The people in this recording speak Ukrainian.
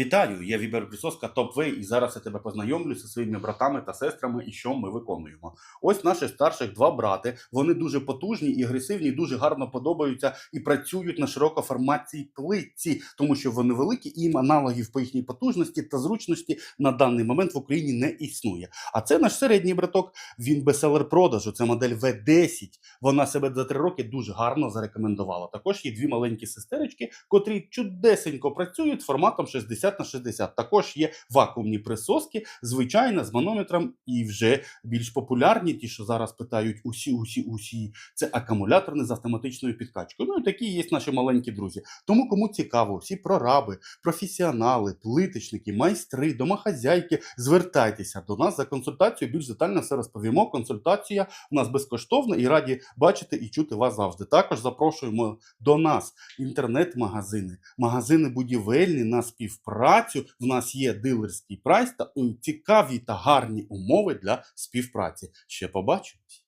Вітаю, я Вібер Присоска, топ і зараз я тебе познайомлю зі своїми братами та сестрами і що ми виконуємо. Ось наші старших два брати. Вони дуже потужні і агресивні, дуже гарно подобаються і працюють на широкоформатній плитці, тому що вони великі, і їм аналогів по їхній потужності та зручності на даний момент в Україні не існує. А це наш середній браток. Він бестселер продажу. Це модель V10. Вона себе за три роки дуже гарно зарекомендувала. Також є дві маленькі сестеречки, котрі чудесенько працюють форматом 60 на 60. Також є вакуумні присоски, звичайно, з манометром, і вже більш популярні, ті, що зараз питають усі, усі, усі. Це акумуляторні з автоматичною підкачкою. Ну і такі є наші маленькі друзі. Тому кому цікаво, всі прораби, професіонали, плиточники, майстри, домохазяйки, звертайтеся до нас за консультацією. Більш детально все розповімо. Консультація у нас безкоштовна і раді бачити і чути вас завжди. Також запрошуємо до нас інтернет-магазини, магазини будівельні на співпрацю. В нас є дилерський прайс та цікаві та гарні умови для співпраці. Ще побачимось.